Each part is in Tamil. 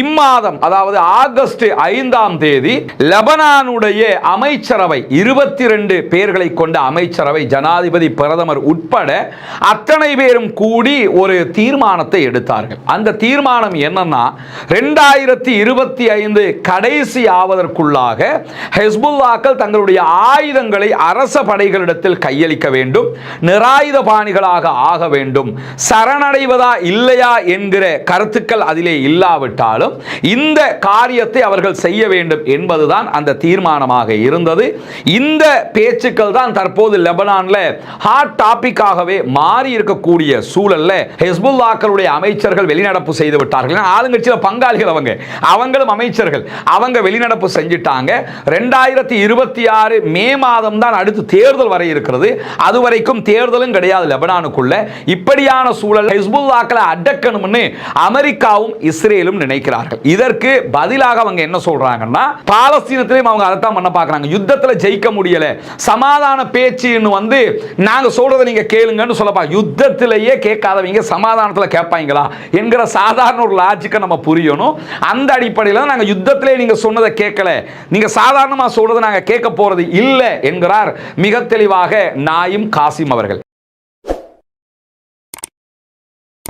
இம்மாதம் அதாவது ஆகஸ்ட் ஐந்தாம் தேதி லெபனானுடைய அமைச்சரவை இருபத்தி ரெண்டு பேர்களை கொண்ட அமைச்சரவை ஜனாதிபதி பிரதமர் உட்பட அத்தனை பேரும் கூடி ஒரு தீர்மானத்தை எடுத்தார்கள். அந்த தீர்மானம் என்னன்னா ரெண்டாயிரத்தி இருபத்தி ஐந்து கடைசி ஆவதற்குள்ளாக ஹெஸ்புல்லாக்கள் தங்களுடைய ஆயுதங்களை அரச படைகளிடத்தில் கையளிக்க வேண்டும் நிராயுத பாணிகளாக ஆக வேண்டும் சரணடைவதா இல்லையா என்கிற கருத்துக்கள் அதிலே இல்லாவிட்டாலும் இந்த காரியத்தை அவர்கள் செய்ய வேண்டும் என்பதுதான் அந்த தீர்மானமாக இருந்தது. இந்த பேச்சுக்கள் தான் தற்போது லெபனான்ல ஹாட் டாபிக்காகவே மாறி இருக்கக்கூடிய சூழல்ல ஹெஸ்புல்லாக்களுடைய அமைச்சர்கள் வெளிநடப்பு செய்து விட்டார்கள். ஆளுங்கட்சியில் பங்காளிகள் அவங்க. அவங்களும் அமைச்சர்கள். அவங்க வெளிநடப்பு செஞ்சிட்டாங்க. ரெண்டாயிரத்தி இருபத்தி ஆறு மே மாதம் தான் அடுத்து தேர்தல் வரை இருக்கிறது. அது வரைக்கும் தேர்தலும் கிடையாது லெபனானுக்குள்ள. இப்படியான சூழல் ஹிஸ்புல்லாக்களை அடக்கணும்னு அமெரிக்காவும் இஸ்ரேலும் செய்கிறார்கள் இதற்கு பதிலாக அவங்க என்ன சொல்றாங்கன்னா பாலஸ்தீனத்திலையும் அவங்க அதைத்தான் பண்ண பார்க்குறாங்க. யுத்தத்தில் ஜெயிக்க முடியல. சமாதான பேச்சுன்னு வந்து நாங்கள் சொல்றதை நீங்கள் கேளுங்கன்னு சொல்லப்பா யுத்தத்திலேயே கேட்காதவங்க சமாதானத்தில் கேட்பாங்களா என்கிற சாதாரண ஒரு லாஜிக்கை நம்ம புரியணும். அந்த அடிப்படையில் தான் நாங்கள் யுத்தத்திலே நீங்கள் சொன்னதை கேட்கல. நீங்கள் சாதாரணமாக சொல்றதை நாங்கள் கேட்க போகிறது இல்லை என்கிறார் மிக தெளிவாக நாயும் காசிம் அவர்கள்.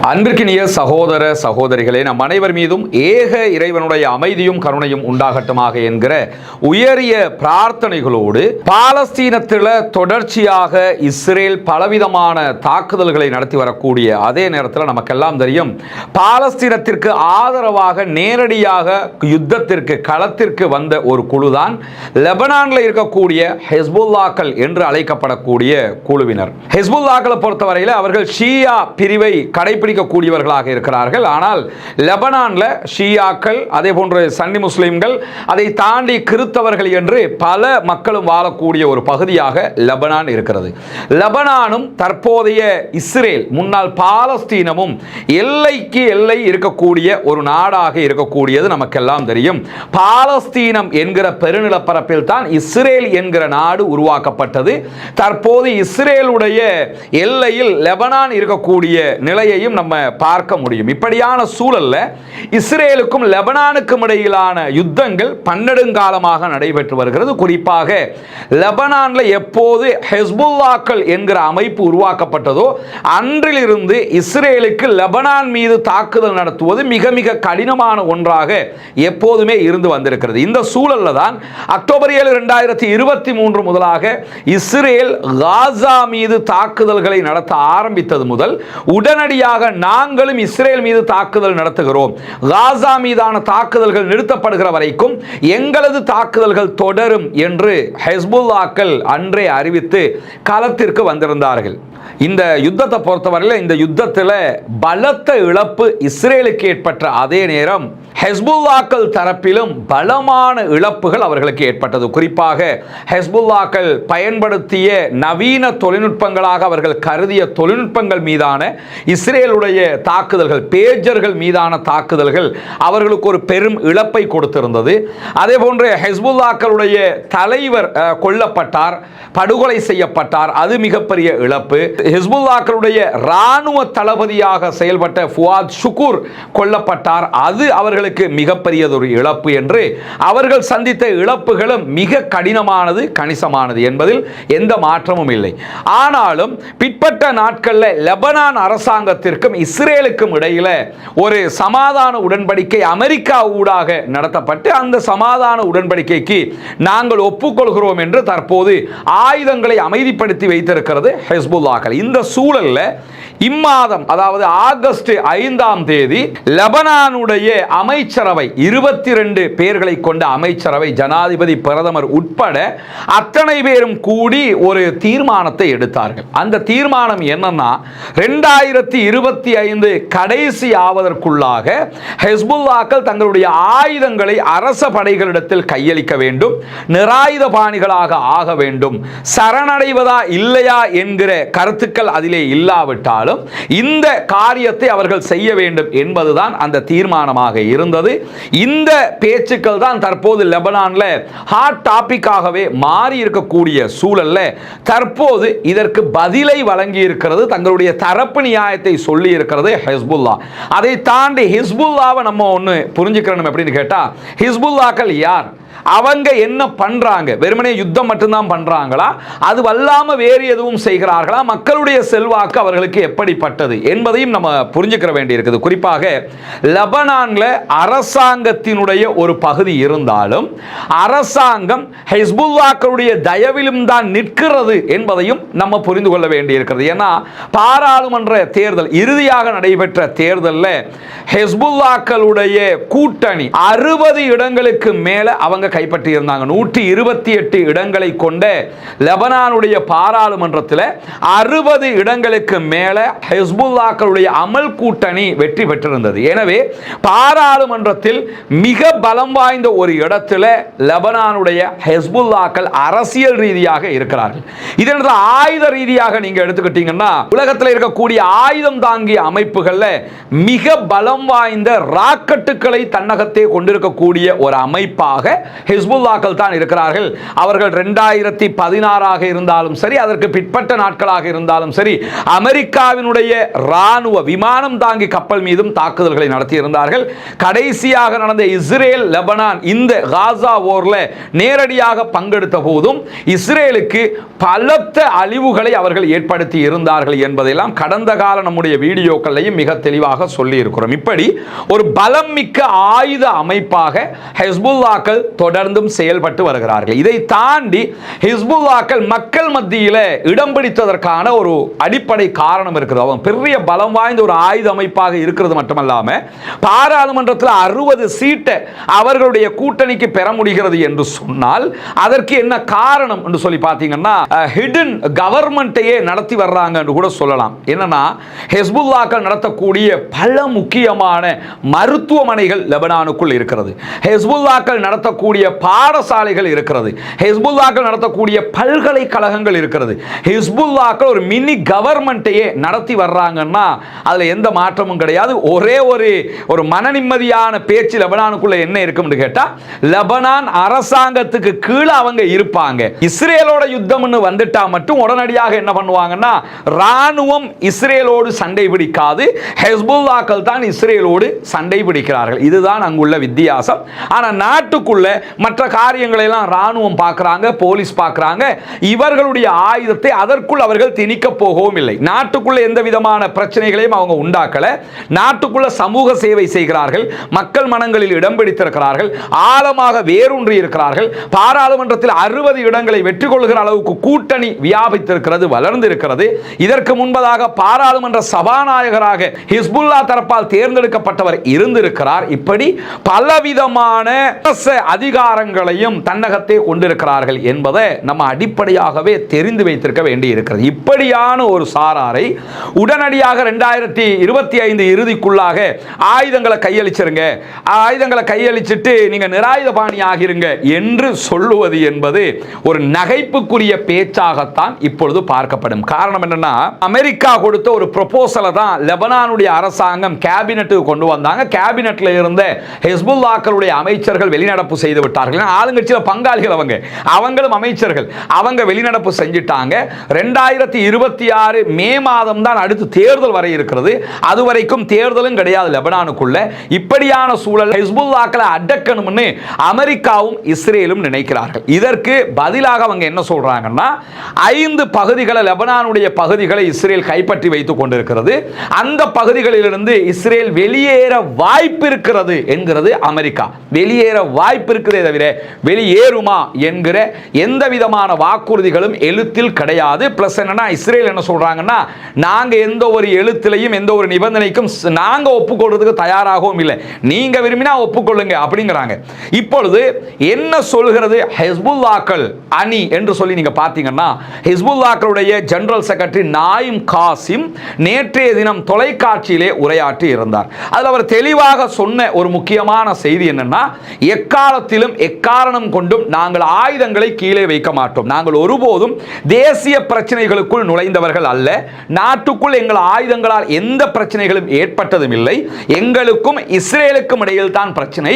அன்பிற்கினிய சகோதர சகோதரிகளே நம் அனைவர் மீதும் ஏக இறைவனுடைய அமைதியும் கருணையும் உண்டாகட்டுமாக என்கிற உயரிய பிரார்த்தனைகளோடு பாலஸ்தீனத்தில் தொடர்ச்சியாக இஸ்ரேல் பலவிதமான தாக்குதல்களை நடத்தி வரக்கூடிய அதே நேரத்தில் நமக்கெல்லாம் தெரியும் பாலஸ்தீனத்திற்கு ஆதரவாக நேரடியாக யுத்தத்திற்கு களத்திற்கு வந்த ஒரு குழுதான் லெபனானில் இருக்கக்கூடிய ஹெஸ்புல்லாக்கள் என்று அழைக்கப்படக்கூடிய குழுவினர். ஹெஸ்புல்லாக்களை பொறுத்தவரையில் அவர்கள் ஷியா பிரிவை கடைபிடிக்கக்கூடியவர்களாக இருக்கிறார்கள். ஆனால் லெபனானில் ஷியாக்கள் அதே போன்று சன்னி முஸ்லீம்கள் அதை தாண்டி கிறித்தவர்கள் என்று பல மக்களும் வாழக்கூடிய ஒரு பகுதியாக லெபனான் இருக்கிறது. லெபனானும் தற்போதைய இஸ்ரேல் முன்னாள் பாலஸ்தீனமும் எல்லைக்கு எல்லை இருக்கக்கூடிய ஒரு நாடாக இருக்கக்கூடியது நமக்கெல்லாம் தெரியும். பாலஸ்தீனம் என்கிற பெருநிலப்பரப்பில் தான் இஸ்ரேல் என்கிற நாடு உருவாக்கப்பட்டது. தற்போது இஸ்ரேலுடைய எல்லையில் லெபனான் இருக்கக்கூடிய நிலையையும் நம்ம நம்ம பார்க்க முடியும். இப்படியான சூழலில் இஸ்ரேலுக்கும் லெபனானுக்கும் இடையிலான யுத்தங்கள் பன்னெடுங்காலமாக நடைபெற்று வருகிறது. குறிப்பாக லெபனானில் எப்போது ஹெஸ்புல்லாக்கள் என்கிற அமைப்பு உருவாக்கப்பட்டதோ அன்றிலிருந்து இஸ்ரேலுக்கு லெபனான் மீது தாக்குதல் நடத்துவது மிக மிக கடினமான ஒன்றாக எப்போதுமே இருந்து வந்திருக்கிறது. இந்த சூழலில் தான் அக்டோபர் ஏழு ரெண்டாயிரத்தி இருபத்தி மூன்று முதலாக இஸ்ரேல் காசா மீது தாக்குதல்களை நடத்த ஆரம்பித்தது முதல் உடனடியாக நாங்களும் இஸ்ரேல் மீது தாக்குதல் நடத்துகிறோம். காசா மீதான தாக்குதல்கள் நிறுத்தப்படுகிற வரைக்கும் எங்களது தாக்குதல்கள் தொடரும் என்று ஹெஸ்புல்லாக்கள் அன்றே அறிவித்து களத்திற்கு வந்திருந்தார்கள். இந்த யுத்தத்தை பொறுத்தவரையில் இந்த யுத்தத்தில் பலத்த இழப்பு இஸ்ரேலுக்கு ஏற்பட்ட அதே நேரம் ஹெஸ்புல்லாக்கள் தரப்பிலும் பலமான இழப்புகள் அவர்களுக்கு ஏற்பட்டது. குறிப்பாக ஹெஸ்புல்லாக்கள் பயன்படுத்திய நவீன தொழில்நுட்பங்களாக அவர்கள் கருதிய தொழில்நுட்பங்கள் மீதான இஸ்ரேலுடைய தாக்குதல்கள் பேஜர்கள் மீதான தாக்குதல்கள் அவர்களுக்கு ஒரு பெரும் இழப்பை கொடுத்திருந்தது. அதே போன்று ஹெஸ்புல்லாக்களுடைய தலைவர் கொல்லப்பட்டார் படுகொலை செய்யப்பட்டார். அது மிகப்பெரிய இழப்பு. ஹெஸ்புல்லாக்களுடைய இராணுவ தளபதியாக செயல்பட்ட ஃபுவாத் ஷுகூர் கொல்லப்பட்டார். அது அவர்கள் அவர்களுக்கு மிகப்பெரியதொரு இழப்பு என்று அவர்கள் சந்தித்த இழப்புகளும் மிக கடினமானது கணிசமானது என்பதில் எந்த மாற்றமும் இல்லை. ஆனாலும் பிற்பட்ட நாட்களில் லெபனான் அரசாங்கத்திற்கும் இஸ்ரேலுக்கும் இடையில ஒரு சமாதான உடன்படிக்கை அமெரிக்கா ஊடாக நடத்தப்பட்டு அந்த சமாதான உடன்படிக்கைக்கு நாங்கள் ஒப்புக்கொள்கிறோம் என்று தற்போது ஆயுதங்களை அமைதிப்படுத்தி வைத்திருக்கிறது ஹெஸ்புல்லாக்கள். இந்த சூழலில் இம்மாதம் அதாவது ஆகஸ்ட் ஐந்தாம் தேதி லெபனானுடைய அமைச்சரவை இருபத்தி ரெண்டு பேர்களை கொண்ட அமைச்சரவை ஜனாதிபதி பிரதமர் உட்பட அத்தனை பேரும் கூடி ஒரு தீர்மானத்தை எடுத்தார்கள். அந்த தீர்மானம் என்னன்னா ரெண்டாயிரத்தி இருபத்தி ஐந்து கடைசி ஆவதற்குள்ளாக ஹெஸ்புல்லாக்கள் தங்களுடைய ஆயுதங்களை அரச படைகளிடத்தில் கையளிக்க வேண்டும் நிராயுத பாணிகளாக ஆக வேண்டும் சரணடைவதா இல்லையா என்கிற கருத்துக்கள் அதிலே இருந்தாலும் இந்த காரியத்தை அவர்கள் செய்ய வேண்டும் என்பதுதான் அந்த தீர்மானமாக இருந்தது. இந்த பேச்சுக்கள் தான் தற்போது லெபனான்ல ஹாட் டாபிக்காகவே மாறி இருக்கக்கூடிய சூழல்ல தற்போது இதற்கு பதிலை வழங்கி இருக்கிறது தங்களுடைய தரப்பு நியாயத்தை சொல்லி இருக்கிறது ஹிஸ்புல்லா. அதை தாண்டி ஹிஸ்புல்லாவை நம்ம ஒன்று புரிஞ்சுக்கிறோம் அப்படின்னு கேட்டால் ஹிஸ்புல்லாக்கள் யார்? அவங்க என்ன பண்ணுறாங்க வெறுமனே யுத்தம் மட்டும்தான் பண்ணுறாங்களா அது வல்லாமல் வேறு எதுவும் செய்கிறார்களா? மக்களுடைய செல்வாக்கு அவர்களுக்கு எப்படிப்பட்டது என்பதையும் நம்ம புரிஞ்சுக்கிற வேண்டியிருக்குது. குறிப்பாக லெபனானில் அரசாங்கத்தினுடைய ஒரு பகுதி இருந்தாலும் அரசாங்கம் ஹெஸ்புல்லாக்களுடைய தயவிலும் தான் நிற்கிறது என்பதையும் நம்ம புரிந்து கொள்ள வேண்டியிருக்கிறது. ஏன்னா பாராளுமன்ற தேர்தல் இறுதியாக நடைபெற்ற தேர்தலில் ஹெஸ்புல்லாக்களுடைய கூட்டணி அறுபது இடங்களுக்கு மேலே அவங்க கைப்பற்றி இருந்தாங்க நூற்றி இருபத்தி எட்டு இடங்களை கொண்ட லெபனானுடைய பாராளுமன்றத்தில் அறுபது இடங்களுக்கு மேலே ஹெஸ்புல்லாக்களுடைய அமல் கூட்டணி வெற்றி பெற்றிருந்தது. எனவே பாராளுமன்றத்தில் மிக பலம் வாய்ந்த ஒரு இடத்துல லெபனானுடைய ஹெஸ்புல்லாக்கள் அரசியல் ரீதியாக இருக்கிறார்கள். இதனது ஆயுத ரீதியாக நீங்கள் எடுத்துக்கிட்டீங்கன்னா உலகத்தில் இருக்கக்கூடிய ஆயுதம் தாங்கிய அமைப்புகளில் மிக பலம் வாய்ந்த ராக்கெட்டுகளை தன்னகத்தே கொண்டிருக்கக்கூடிய ஒரு அமைப்பாக ஹிஸ்புல்லாக்கள் தான் இருக்கிறார்கள். அவர்கள் ரெண்டாயிரத்தி பதினாறாக இருந்தாலும் சரி அதற்கு பிற்பட்ட நாட்களாக இருந்தாலும் சரி அமெரிக்காவினுடைய ராணுவ விமானம் தாங்கி கப்பல் மீதும் தாக்குதல்களை நடத்தி இருந்தார்கள் கடைசியாக நடந்த இஸ்ரேல் லெபனான் இந்த காசா ஓரில் நேரடியாக பங்கெடுத்த போதும் இஸ்ரேலுக்கு பலத்த அழிவுகளை அவர்கள் ஏற்படுத்தி இருந்தார்கள் என்பதெல்லாம் கடந்த கால நம்முடைய வீடியோக்களையும் மிக தெளிவாக சொல்லி இருக்கிறோம் இப்படி ஒரு பலம் மிக்க ஆயுத அமைப்பாக ஹெஸ்புல்லாக்கள் தொடர்ந்தும் செயல்பட்டு வருகிறார்கள். இதை தாண்டி ஹிஸ்புல்லாக்கள் மக்கள் மத்தியில் இடம் பிடித்ததற்கான ஒரு அடிப்படை காரணம் இருக்குது அவன் பெரிய பலம் வாய்ந்த ஒரு ஆயுத அமைப்பாக இருக்கிறது மட்டுமல்லாமல் பாராளுமன்றத்தில் அறுபது சீட்டை அவர்களுடைய கூட்டணிக்கு பெற முடிகிறது என்று சொன்னால் அதற்கு என்ன காரணம் என்று சொல்லி பார்த்தீங்கன்னா ஹிடன் கவர்மெண்ட்டையே நடத்தி வர்றாங்க என்று கூட சொல்லலாம். என்னன்னா ஹெஸ்புல்லாக்கள் நடத்தக்கூடிய பல முக்கியமான மருத்துவமனைகள் லெபனானுக்குள் இருக்கிறது. ஹெஸ்புல்லாக்கள் நடத்தக்கூடிய பாடசாலைகள் இருக்கிறது. ஹிஸ்புல்லாக்கள் நடத்தக்கூடிய பல்கலைக்கழகங்கள் இருக்கிறது. ஹிஸ்புல்லாக்கள் ஒரு மினி கவர்மெண்ட்டையே நடத்தி வர்றாங்கன்னா அதில் எந்த மாற்றமும் கிடையாது. ஒரே ஒரு ஒரு மன நிம்மதியான பேச்சு லெபனானுக்குள்ள என்ன இருக்கும்னு கேட்டால் லெபனான் அரசாங்கத்துக்கு கீழே அவங்க இருப்பாங்க. இஸ்ரேலோட யுத்தம்னு வந்துட்டா மட்டும் உடனடியாக என்ன பண்ணுவாங்கன்னா ராணுவம் இஸ்ரேலோடு சண்டை பிடிக்காது. ஹெஸ்புல்லாக்கள் தான் இஸ்ரேலோடு சண்டை பிடிக்கிறார்கள். இதுதான் அங்குள்ள வித்தியாசம். ஆனால் நாட்டுக்குள்ள மற்ற காரியங்களெல்லாம் ராணுவம் பார்க்குறாங்க போலீஸ் பார்க்குறாங்க. இவர்களுடைய ஆயுதத்தை அதற்குள் அவர்கள் திணிக்க போகவும் இல்லை. நாட்டுக்குள்ள எந்த விதமான பிரச்சனைகளையும் அவங்க உண்டாக்கலை. நாட்டுக்குள்ள சமூக சேவை செய்கிறார்கள். மக்கள் மனங்களில் இடம் பிடித்திருக்கிறார்கள். ஆழமாக வேரூன்றி இருக்கிறார்கள். பாராளுமன்றத்தில் அறுபது இடங்களை வெற்றி கொள்கிற அளவுக்கு கூட்டணி வியாபித்திருக்கிறது வளர்ந்திருக்கிறது. இதற்கு முன்பதாக பாராளுமன்ற சபாநாயகராக ஹிஸ்புல்லா தரப்பால் தேர்ந்தெடுக்கப்பட்டவர் இருந்திருக்கிறார். இப்படி பலவிதமான அரச அதிகாரங்களையும் தன்னகத்தே கொண்டிருக்கிறார்கள் என்பதை நம்ம அடிப்படையாகவே தெரிந்து வைத்திருக்க வேண்டி இருக்கிறது இப்படியான ஒரு சாராரை உடனடியாக ரெண்டாயிரத்தி இருபத்தி ஐந்து இறுதிக்குள்ளாக ஆயுதங்களை கையளிச்சிருங்க. ஆயுதங்களை கையளிச்சிட்டு நீங்க நிராயுத பாணி ஆகிருங்க என்று சொல்லுவது என்பது ஒரு நகைப்புக்குரிய பேச்சாகத்தான் இப்பொழுது பார்க்கப்படும். காரணம் என்னன்னா அமெரிக்கா கொடுத்த ஒரு ப்ரொபோசலை தான் லெபனானுடைய அரசாங்கம் கேபினட்டுக்கு கொண்டு வந்தாங்க. கேபினட்ல இருந்த ஹெஸ்புல்லாக்களுடைய அமைச்சர்கள் வெளிநடப்பு செய்து செய்து விட்டார்கள். ஆளுங்கட்சியில் பங்காளிகள் அவங்க. அவங்களும் அமைச்சர்கள். அவங்க வெளிநடப்பு செஞ்சிட்டாங்க. ரெண்டாயிரத்தி இருபத்தி ஆறு மே மாதம் தான் அடுத்து தேர்தல் வர இருக்கிறது. அது வரைக்கும் தேர்தலும் கிடையாது லெபனானுக்குள்ள. இப்படியான சூழல் ஹிஸ்புல்லாக்களை அடக்கணும்னு அமெரிக்காவும் இஸ்ரேலும் நினைக்கிறார்கள். இதற்கு பதிலாக அவங்க என்ன சொல்றாங்கன்னா ஐந்து பகுதிகளை லெபனானுடைய பகுதிகளை இஸ்ரேல் கைப்பற்றி வைத்துக் கொண்டிருக்கிறது. அந்த பகுதிகளிலிருந்து இஸ்ரேல் வெளியேற வாய்ப்பு இருக்கிறது என்கிறது அமெரிக்கா. வெளியேற வாய்ப்பு இருக்குதே தவிர வெளியேறுமா என்கிற எந்த விதமான வாக்குறுதிகளும் எழுத்தில் கிடையாது. பிளஸ் என்னன்னா இஸ்ரேல் என்ன சொல்றாங்கன்னா நாங்க எந்த ஒரு எழுத்திலையும் எந்த ஒரு நிபந்தனைக்கும் ஸ்- நாங்க ஒப்புக்கொள்றதுக்கு தயாராகவும் இல்லை. நீங்க விரும்பினா ஒப்புக்கொள்ளுங்க அப்படிங்கிறாங்க. இப்பொழுது என்ன சொல்கிறது? ஹெஸ்புல்லாக்கள் அணி என்று சொல்லி நீங்க பார்த்தீங்கன்னா ஹிஸ்புல்லாக்களுடைய ஜெனரல் செக்ரட்டரி நாயிம் காசிம் நேற்றைய தினம் தொலைக்காட்சியிலே உரையாற்றி இருந்தார். அதில் அவர் தெளிவாக சொன்ன ஒரு முக்கியமான செய்தி என்னன்னா எக்காலத்தில் காலத்திலும் எக்காரணம் கொண்டும் நாங்கள் ஆயுதங்களை கீழே வைக்க மாட்டோம். நாங்கள் ஒருபோதும் தேசிய பிரச்சனைகளுக்குள் நுழைந்தவர்கள் அல்ல. நாட்டுக்குள் எங்கள் ஆயுதங்களால் எந்த பிரச்சனைகளும் ஏற்பட்டதும் இல்லை எங்களுக்கும் இஸ்ரேலுக்கும் இடையில் தான் பிரச்சனை.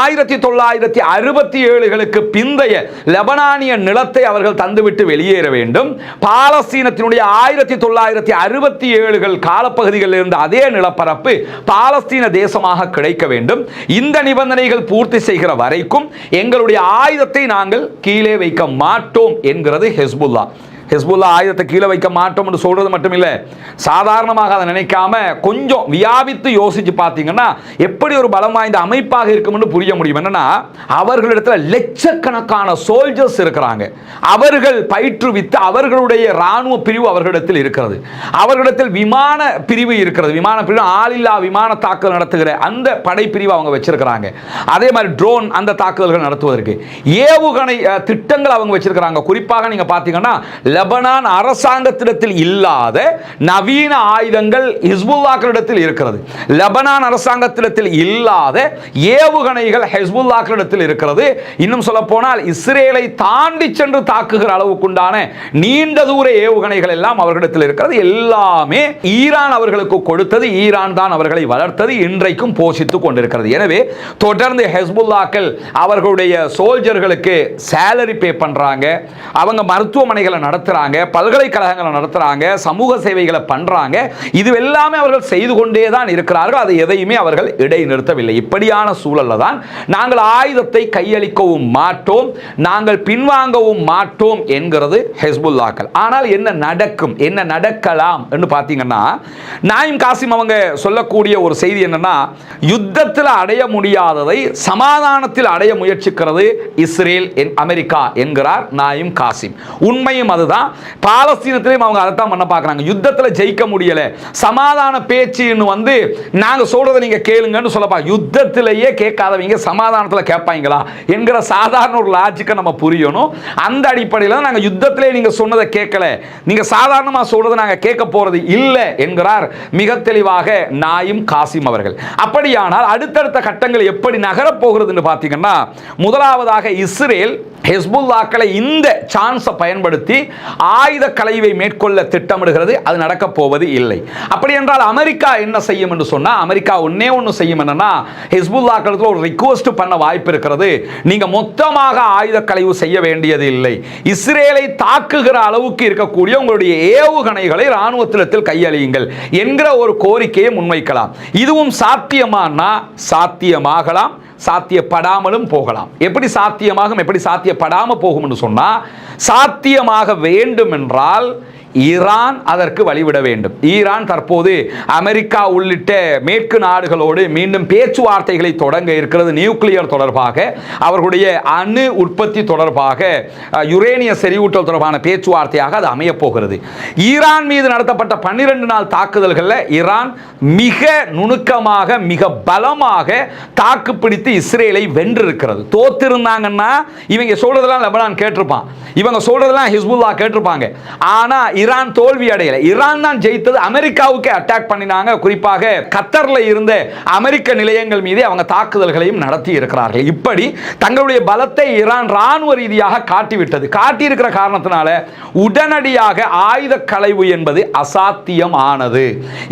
ஆயிரத்தி தொள்ளாயிரத்தி அறுபத்தி ஏழுகளுக்கு பிந்தைய லெபனானிய நிலத்தை அவர்கள் தந்துவிட்டு வெளியேற வேண்டும். பாலஸ்தீனத்தினுடைய ஆயிரத்தி தொள்ளாயிரத்தி அறுபத்தி ஏழுகள் காலப்பகுதிகளில் இருந்த அதே நிலப்பரப்பு பாலஸ்தீன தேசமாக கிடைக்க வேண்டும். இந்த நிபந்தனைகள் பூர்த்தி செய்கிற வரைக்கும் எங்களுடைய ஆயுதத்தை நாங்கள் கீழே வைக்க மாட்டோம் என்கிறது ஹெஸ்புல்லா. ஹெஸ்புல்லா ஆயுதத்தை கீழே வைக்க மாட்டோம்னு சொல்றது மட்டும் இல்லை சாதாரணமாக அதை நினைக்காம கொஞ்சம் வியாபித்து யோசிச்சு பார்த்தீங்கன்னா எப்படி ஒரு பலம் வாய்ந்த அமைப்பாக இருக்கும்னு புரிய முடியும். என்னன்னா அவர்களிடத்தில் லட்சக்கணக்கான சோல்ஜர்ஸ் இருக்கிறாங்க. அவர்கள் பயிற்றுவித்து அவர்களுடைய இராணுவ பிரிவு அவர்களிடத்தில் இருக்கிறது. அவர்களிடத்தில் விமான பிரிவு இருக்கிறது. விமான பிரிவு ஆளில்லா விமான தாக்குதல் நடத்துகிற அந்த படைப்பிரிவு அவங்க வச்சிருக்கிறாங்க. அதே மாதிரி ட்ரோன் அந்த தாக்குதல்கள் நடத்துவதற்கு. ஏவுகணை திட்டங்கள் அவங்க வச்சிருக்கிறாங்க. குறிப்பாக நீங்க பார்த்தீங்கன்னா லெபனான் அரசாங்கத்திடத்தில் இல்லாத நவீன ஆயுதங்கள் ஹிஸ்புல்லாக்களிடத்தில் இருக்கிறது. லெபனான் அரசாங்கத்திடத்தில் இல்லாத ஏவுகணைகள் ஹிஸ்புல்லாக்களிடத்தில் இருக்கிறது. இன்னும் சொல்ல போனால் இஸ்ரேலை தாண்டி சென்று தாக்குகிற அளவுக்குண்டான நீண்ட தூர ஏவுகணைகள் எல்லாம் அவர்களிடத்தில் இருக்கிறது. எல்லாமே ஈரான் அவர்களுக்கு கொடுத்தது. ஈரான் தான் அவர்களை வளர்த்தது. இன்றைக்கும் போஷித்துக் கொண்டிருக்கிறது. எனவே தொடர்ந்து ஹெஸ்புல்லாக்கள் அவர்களுடைய சோல்ஜர்களுக்கு சேலரி பே பண்றாங்க. அவங்க மருத்துவமனைகளை நடத்த நடத்துகிறாங்க பல்கலைக்கழகங்களை நடத்துகிறாங்க சமூக சேவைகளை பண்ணுறாங்க இது எல்லாமே அவர்கள் செய்து கொண்டே தான் இருக்கிறார்கள். அதை எதையுமே அவர்கள் இடைநிறுத்தவில்லை இப்படியான சூழலில் தான் நாங்கள் ஆயுதத்தை கையளிக்கவும் மாட்டோம் நாங்கள் பின்வாங்கவும் மாட்டோம் என்கிறது ஹெஸ்புல்லாக்கள். ஆனால் என்ன நடக்கும் என்ன நடக்கலாம் என்று பார்த்தீங்கன்னா நாயிம் காசிம் அவங்க சொல்லக்கூடிய ஒரு செய்தி என்னன்னா யுத்தத்தில் அடைய முடியாததை சமாதானத்தில் அடைய முயற்சிக்கிறது இஸ்ரேல் அமெரிக்கா என்கிறார் நாயும் காசிம். உண்மையும் அதுதான். பாலஸ்தீனத்திலையும் அவங்க அதைத்தான் பண்ண பார்க்குறாங்க. யுத்தத்தில் ஜெயிக்க முடியல. சமாதான பேச்சுன்னு வந்து நாங்க சொல்றதை நீங்க கேளுங்கன்னு சொல்லப்பா யுத்தத்திலேயே கேட்காதவங்க சமாதானத்தில் கேட்பாங்களா? என்கிற சாதாரண ஒரு லாஜிக்கை நம்ம புரியணும். அந்த அடிப்படையில் தான் நாங்கள் யுத்தத்திலே நீங்க சொன்னதை கேட்கல. நீங்க சாதாரணமா சொல்றதை நாங்க கேட்க போறது இல்லை என்கிறார் மிக தெளிவாக நாயும் காசிம் அவர்கள். அப்படியானால் அடுத்தடுத்த கட்டங்கள் எப்படி நகரப் போகிறதுன்னு பார்த்தீங்கன்னா முதலாவதாக இஸ்ரேல் ஹெஸ்புல்லாக்களை இந்த சான்ஸை பயன்படுத்தி ஆயுத கலைவை மேற்கொள்ள திட்டமிடுகிறது அது நடக்கப் போவது இல்லை. அப்படி என்றால் அமெரிக்கா என்ன செய்யும் என்று சொன்னால் அமெரிக்கா ஒன்னே ஒன்று செய்யும் என்னன்னா ஹிஸ்புல்லாக்களுக்கு ஒரு ரிக்வஸ்ட் பண்ண வாய்ப்பு இருக்கிறது. நீங்கள் மொத்தமாக ஆயுத கலைவு செய்ய வேண்டியது இல்லை. இஸ்ரேலை தாக்குகிற அளவுக்கு இருக்கக்கூடிய உங்களுடைய ஏவுகணைகளை இராணுவத்திலத்தில் கையளியுங்கள் என்கிற ஒரு கோரிக்கையை முன்வைக்கலாம். இதுவும் சாத்தியமானா சாத்தியமாகலாம். சாத்தியப்படாமலும் போகலாம். எப்படி சாத்தியமாகும்? எப்படி சாத்தியப்படாமல் போகும்னு சொன்னா சாத்தியமாக வேண்டும் என்றால் ஈரான் அதற்கு வழிவிட வேண்டும். ஈரான் தற்போது அமெரிக்கா உள்ளிட்ட மேற்கு நாடுகளோடு மீண்டும் பேச்சுவார்த்தைகளை தொடங்க இருக்கிறது நியூக்ளியர் தொடர்பாக. அவர்களுடைய அணு உற்பத்தி தொடர்பாக யுரேனிய செறிவூட்டல் தொடர்பான பேச்சுவார்த்தையாக அது அமையப்போகிறது. ஈரான் மீது நடத்தப்பட்ட பன்னிரண்டு நாள் தாக்குதல்களில் ஈரான் மிக நுணுக்கமாக மிக பலமாக தாக்குப்பிடித்து இஸ்ரேலை வென்றிருக்கிறது. தோத்திருந்தாங்கன்னா இவங்க சொல்றதெல்லாம் லெபனான் கேட்டிருப்பான். இவங்க சொல்றதெல்லாம் ஹிஸ்புல்லா கேட்டிருப்பாங்க. ஆனால் ஈரான் தோல்வி அடையல. ஈரான் தான் ஜெயித்தது. அமெரிக்காவுக்கு அட்டாக் பண்ணினாங்க. குறிப்பாக கத்தர்ல இருந்த அமெரிக்க நிலையங்கள் மீது அவங்க தாக்குதல்களையும் நடத்தி இருக்கிறார்கள். இப்படி தங்களுடைய பலத்தை ஈரான் ராணுவ ரீதியாக காட்டிவிட்டது. காட்டியிருக்கிற காரணத்தினால உடனடியாக ஆயுத களைவு என்பது அசாத்தியம் ஆனது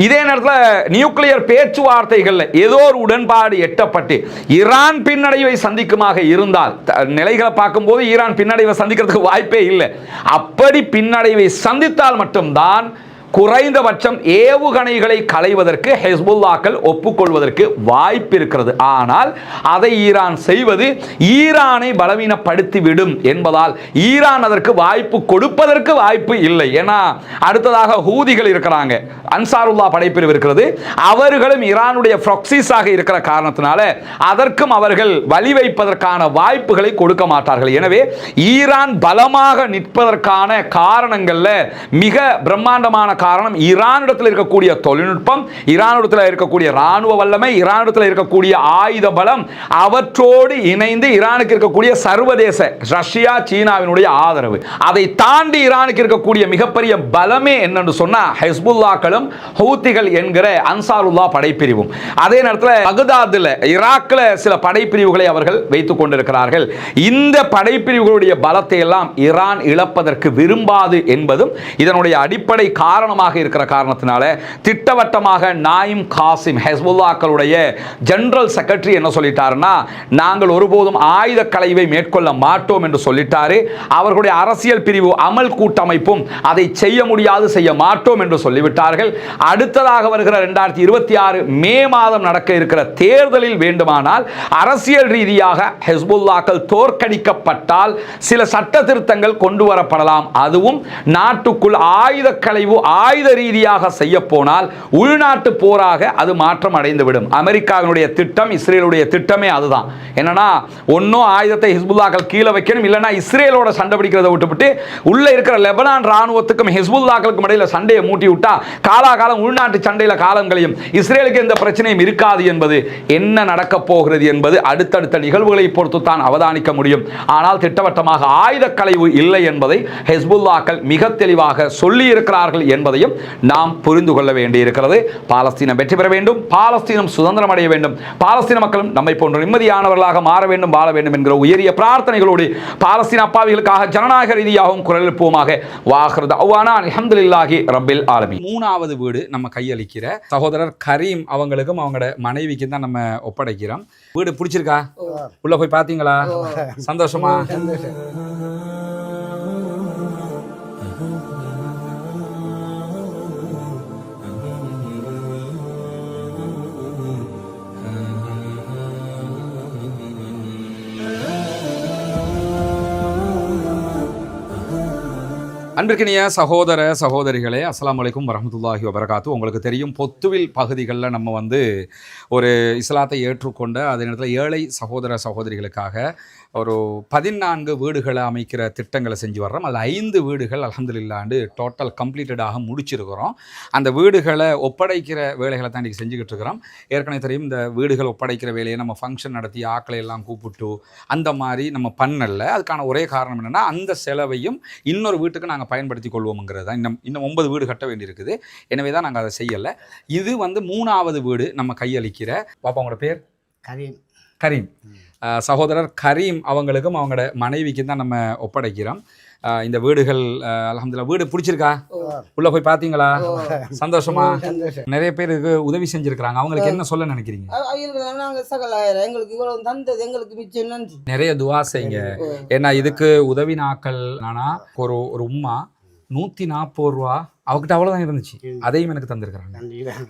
இதே நேரத்தில் நியூக்ளியர் பேச்சுவார்த்தைகளில் ஏதோ ஒரு உடன்பாடு எட்டப்பட்டு ஈரான் பின்னடைவை சந்திக்குமாக இருந்தால் நிலைகளை பார்க்கும்போது ஈரான் பின்னடைவை சந்திக்கிறதுக்கு வாய்ப்பே இல்லை. அப்படி பின்னடைவை சந்தித்து சந்தித்தால் மட்டும்தான் குறைந்தபட்சம் ஏவுகணைகளை களைவதற்கு ஹெஸ்புல்லாக்கள் ஒப்புக்கொள்வதற்கு வாய்ப்பு இருக்கிறது ஆனால் அதை ஈரான் செய்வது ஈரானை பலவீனப்படுத்திவிடும் என்பதால் ஈரான் அதற்கு வாய்ப்பு கொடுப்பதற்கு வாய்ப்பு இல்லை. ஏன்னா அடுத்ததாக ஹூதிகள் இருக்கிறாங்க. அன்சாருல்லா படைப்பிரிவு இருக்கிறது. அவர்களும் ஈரானுடைய ஃப்ரொக்சிஸாக இருக்கிற காரணத்தினால அதற்கும் அவர்கள் வழி வைப்பதற்கான வாய்ப்புகளை கொடுக்க மாட்டார்கள். எனவே ஈரான் பலமாக நிற்பதற்கான காரணங்களில் மிக பிரம்மாண்டமான காரணம் ஈரானிடத்தில் இருக்கக்கூடிய தொழில்நுட்பம் ஈரானிடத்தில் இருக்கக்கூடிய ராணுவ வல்லமை ஈரானிடத்தில் இருக்கக்கூடிய ஆயுத பலம் அவற்றோடு இணைந்து ஈரானுக்கு இருக்கக்கூடிய சர்வதேச ரஷ்யா சீனாவினுடைய ஆதரவு. அதை தாண்டி ஈரானுக்கு இருக்கக்கூடிய மிகப்பெரிய பலமே என்னன்னு சொன்னா ஹெஸ்புல்லாக்களும் ஹவுத்திகள் என்கிற அன்சாருல்லா படைப்பிரிவும். அதே நேரத்தில் பகுதாதில் ஈராக்கில் சில படைப்பிரிவுகளை அவர்கள் வைத்துக் கொண்டிருக்கிறார்கள். இந்த படைப்பிரிவுகளுடைய பலத்தை எல்லாம் ஈரான் இழப்பதற்கு விரும்பாது என்பதும் இதனுடைய அடிப்படை காரணம் காரணமாக இருக்கிற காரணத்தினால திட்டவட்டமாக நாயிம் காசிம் ஹெஸ்புல்லாக்களுடைய ஜெனரல் செக்ரட்டரி என்ன சொல்லிட்டாருன்னா நாங்கள் ஒருபோதும் ஆயுத கலைவை மேற்கொள்ள மாட்டோம் என்று சொல்லிட்டாரு. அவர்களுடைய அரசியல் பிரிவு அமல் கூட்டமைப்பும் அதை செய்ய முடியாது செய்ய மாட்டோம் என்று சொல்லிவிட்டார்கள். அடுத்ததாக வருகிற ரெண்டாயிரத்தி இருபத்தி ஆறு மே மாதம் நடக்க இருக்கிற தேர்தலில் வேண்டுமானால் அரசியல் ரீதியாக ஹெஸ்புல்லாக்கள் தோற்கடிக்கப்பட்டால் சில சட்ட திருத்தங்கள் கொண்டு வரப்படலாம். அதுவும் நாட்டுக்குள் ஆயுத கலைவு ஆயுத ரீதியாக செய்ய போனால் உள்நாட்டு போராக அது மாற்றம் அடைந்துவிடும். அமெரிக்காவினுடைய திட்டம் இஸ்ரேலுடைய திட்டமே அதுதான். என்னன்னா ஒன்றும் ஆயுதத்தை ஹிஸ்புல்லாக்கள் கீழே வைக்கணும் இல்லைன்னா இஸ்ரேலோட சண்டை பிடிக்கிறத விட்டுவிட்டு உள்ளே இருக்கிற லெபனான் ராணுவத்துக்கும் ஹிஸ்புல்லாக்களுக்கும் இடையில சண்டையை மூட்டி விட்டா காலாகாலம் உள்நாட்டு சண்டையில் காலங்களையும் இஸ்ரேலுக்கு எந்த பிரச்சனையும் இருக்காது என்பது என்ன நடக்கப் போகிறது என்பது அடுத்தடுத்த நிகழ்வுகளை பொறுத்து தான் அவதானிக்க முடியும். ஆனால் திட்டவட்டமாக ஆயுத களைவு இல்லை என்பதை ஹெஸ்புல்லாக்கள் மிக தெளிவாக சொல்லியிருக்கிறார்கள் இருக்கிறார்கள் என்பதையும் நாம் புரிந்து கொள்ள வேண்டியிருக்கிறது. பாலஸ்தீனம் வெற்றி பெற வேண்டும். பாலஸ்தீனம் சுதந்திரம் அடைய வேண்டும். பாலஸ்தீன மக்களும் நம்மை போன்ற நிம்மதியானவர்களாக மாற வேண்டும் வாழ வேண்டும் என்கிற உயரிய பிரார்த்தனைகளோடு பாலஸ்தீன அப்பாவிகளுக்காக ஜனநாயக ரீதியாகவும் குரல் எழுப்புவோமாக. வாகிறது அவ்வானா அல்ஹம்துலில்லாஹி ரப்பில் ஆலமீன். மூணாவது வீடு நம்ம கையளிக்கிற சகோதரர் கரீம் அவங்களுக்கும் அவங்களோட மனைவிக்கும் தான் நம்ம ஒப்படைக்கிறோம். வீடு பிடிச்சிருக்கா? உள்ள போய் பாத்தீங்களா சந்தோஷமா. அன்பிற்கினிய சகோதர சகோதரிகளே அஸ்லாம் வலைக்கும் வரமத்துல்லாஹி வபரகாத்து. உங்களுக்கு தெரியும் பொத்துவில் பகுதிகளில் நம்ம வந்து ஒரு இஸ்லாத்தை ஏற்றுக்கொண்ட அதே நேரத்தில் ஏழை சகோதர சகோதரிகளுக்காக ஒரு பதினான்கு வீடுகளை அமைக்கிற திட்டங்களை செஞ்சு வர்றோம். அதில் ஐந்து வீடுகள் அல்ஹம்துலில்லாண்டு டோட்டல் கம்ப்ளீட்டடாக முடிச்சிருக்கிறோம். அந்த வீடுகளை ஒப்படைக்கிற வேலைகளை தான் இன்றைக்கி செஞ்சுக்கிட்டு இருக்கிறோம். ஏற்கனவே தெரியும் இந்த வீடுகள் ஒப்படைக்கிற வேலையை நம்ம ஃபங்க்ஷன் நடத்தி ஆக்களை எல்லாம் கூப்பிட்டு அந்த மாதிரி நம்ம பண்ணல. அதுக்கான ஒரே காரணம் என்னென்னா அந்த செலவையும் இன்னொரு வீட்டுக்கு நாங்கள் பயன்படுத்தி கொள்வோம்ங்கிறது தான். இன்னும் இன்னும் ஒன்பது வீடு கட்ட வேண்டியிருக்குது. எனவே தான் நாங்கள் அதை செய்யலை. இது வந்து மூணாவது வீடு நம்ம கையளிக்கிற. பாப்பா உங்களோட பேர்? கரீம். கரீம். சகோதரர் கரீம் அவங்களுக்கும் அவங்களோட மனைவிக்கும் தான் நம்ம ஒப்படைக்கிறோம். இந்த வீடுகள் அஹ் அல்ஹம்துலில்லாஹ் வீடு பிடிச்சிருக்கா? உள்ள போய் பார்த்தீங்களா சந்தோஷமா? நிறைய பேருக்கு உதவி செஞ்சிருக்கிறாங்க. அவங்களுக்கு என்ன சொல்ல நினைக்கிறீங்க? எங்களுக்கு இவ்வளவு தந்தது எங்களுக்கு மிச்சம் நன்றி. நிறைய துவா செய்யுங்க. ஏன்னா இதுக்கு உதவி நாக்கள் நானா ஒரு ஒரு உம்மா நூற்றி நாற்பது ரூபா அவகிட்ட அவ்வளோதான் இருந்துச்சு. அதையும் எனக்கு தந்திருக்கிறாங்க.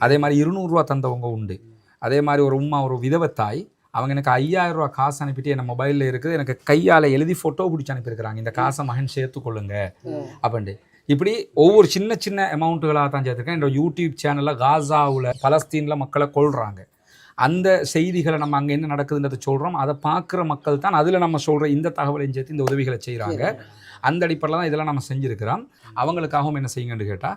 அதே மாதிரி இருநூறுவா தந்தவங்க உண்டு. அதே மாதிரி ஒரு உம்மா ஒரு விதவத்தாய் அவங்க எனக்கு ஐயாயிரம் ரூபா காசு அனுப்பிட்டு என் மொபைலில் இருக்குது. எனக்கு கையால் எழுதி ஃபோட்டோ பிடிச்சி அனுப்பியிருக்கிறாங்க. இந்த காசை மகன் சேர்த்துக்கொள்ளுங்க. அப்படின்ட்டு. இப்படி ஒவ்வொரு சின்ன சின்ன அமௌண்ட்டுகளாக தான் சேர்த்துருக்கேன். என்னோட யூடியூப் சேனலில் காசாவில் பலஸ்தீனில் மக்களை கொள்றாங்க அந்த செய்திகளை நம்ம அங்கே என்ன நடக்குதுன்றதை சொல்கிறோம் அதை பார்க்குற மக்கள் தான் அதில் நம்ம சொல்கிற இந்த தகவலையும் சேர்த்து இந்த உதவிகளை செய்கிறாங்க அந்த அடிப்படையில் தான் இதெல்லாம் நம்ம செஞ்சுருக்கிறோம். அவங்களுக்காகவும் என்ன செய்யுங்கன்னு கேட்டால்